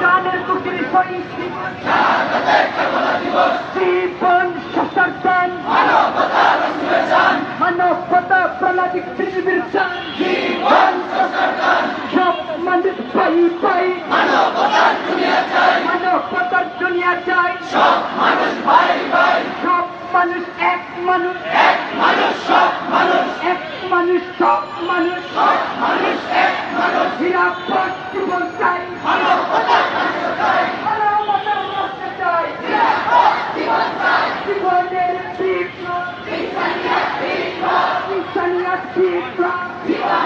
জানের দুটির শহীদ জীবন সসার্জন মানবতা প্রণাদিক পৃথিবীর চান সব মানুষ পাই পাই মানবতার দুনিয়া চাই সব মানুষ ভাই ভাই। সব মানুষ এক মানুষ। এক মানুষ মানুষ। এক মানুষ, সব মানুষ। সব মানুষ এক নিরাপদ জীবন চাই। জীবনের তীব্র। জীবনের তীব্র। জীবনের তীব্র।